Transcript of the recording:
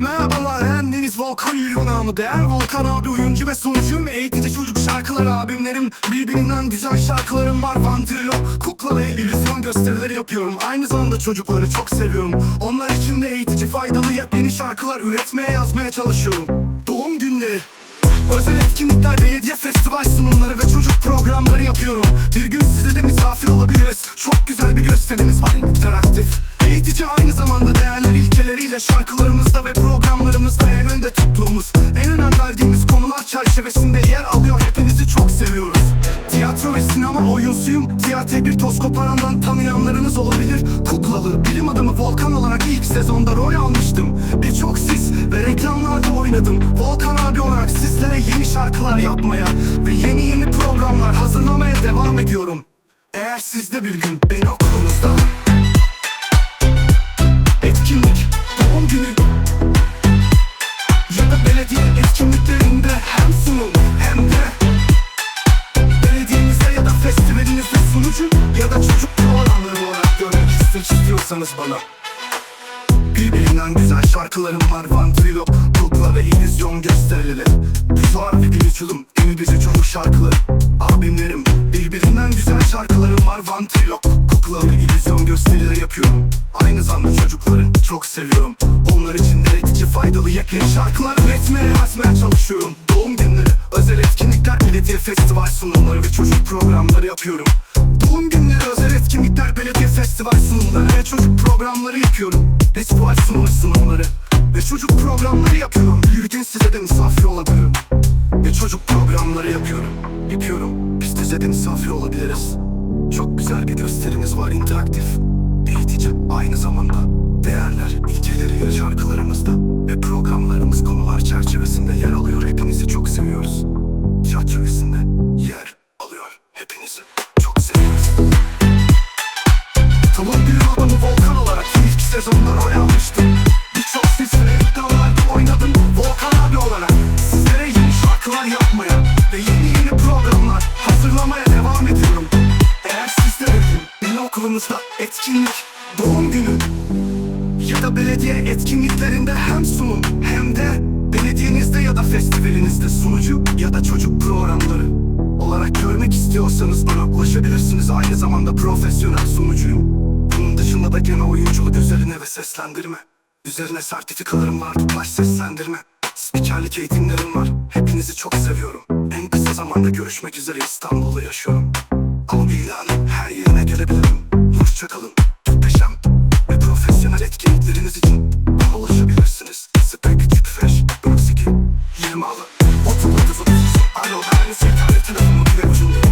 Merhabalar ben Deniz Volkan Yürüyor namı değer. Volkan abi oyuncu ve sunucuyum Eğitici çocuk şarkılar abimlerim. Birbirinden güzel şarkılarım var. Vantrilo kukla ve illüzyon gösterileri yapıyorum. Aynı zamanda çocukları çok seviyorum. Onlar için de eğitici faydalı yepyeni şarkılar Üretmeye yazmaya çalışıyorum. Doğum günleri. Özel etkinlikler, belediye festival sunumları ve çocuk programları yapıyorum. Bir gün size de misafir olabiliriz. Çok güzel bir gösterimiz var. İnteraktif. Eğitici aynı zamanda değerler ilkeleriyle Şarkılarımızda ve programlarımızda en önde tuttuğumuz En önem verdiğimiz konular çerçevesinde yer alıyor. Hepinizi çok seviyoruz. Tiyatro ve sinema oyuncusuyum. Tiyatro bir toz koparandan tanıyanlarınız olabilir. Kuklalı bilim adamı Volkan olarak ilk sezonda rol almıştım. Birçok sis ve reklamlarda oynadım. Volkan abi olarak sizlere yeni şarkılar yapmaya Ve yeni yeni programlar hazırlamaya devam ediyorum. Eğer siz de bir gün beni okulunuzda istiyorsanız bana. Birbirinden güzel şarkılarım var. Vantrilo, kukla ve illüzyon gösterileri. Tuhaf bir gülüşülüm, İngilizce çocuk şarkıları. Abimlerim, birbirinden güzel şarkılarım var. Vantrilo, kukla ve illüzyon gösterileri yapıyorum. Aynı zamanda çocukları çok seviyorum. Onlar için öğretici faydalı yepyeni şarkılar üretmeye yazmaya çalışıyorum. Doğum günleri, özel etkinlikler, belediye festival sunumları ve çocuk programları yapıyorum etkinlikler, belediye festival sunumları? Ve çocuk programları yapıyorum. Festival sunumu sunumları. Ve çocuk programları yapıyorum. Bir size de misafir olabilirim. Ve çocuk programları yapıyorum. Yapıyorum, biz size de misafir olabiliriz. Çok güzel bir gösterimiz var interaktif. Eğitici, aynı zamanda. Değerler, ilkeleri şarkılarımızda. Ve programlarımız konular çerçevesinde yer alıyor. Hepinizi çok seviyoruz okulunuzda etkinlik, doğum günü ya da belediye etkinliklerinde hem sunum hem de belediyenizde ya da festivalinizde sunucu ya da çocuk programları olarak görmek istiyorsanız bana ulaşabilirsiniz. Aynı zamanda profesyonel sunucuyum. Bunun dışında da gene oyunculuk üzerine ve seslendirme. Üzerine sertifikalarım var, dublaj seslendirme. Spikerlik eğitimlerim var. Hepinizi çok seviyorum. En kısa zamanda görüşmek üzere İstanbul'da yaşıyorum. Ama bilgilerin her yerine gelebilirim. Hoşçakalın. Muhteşem ve profesyonel etkinlikleriniz için bana ulaşabilirsiniz. Spek, Fresh, 92, 26, 39, 30. Alo, ben internet telefonumu ve ucundayım.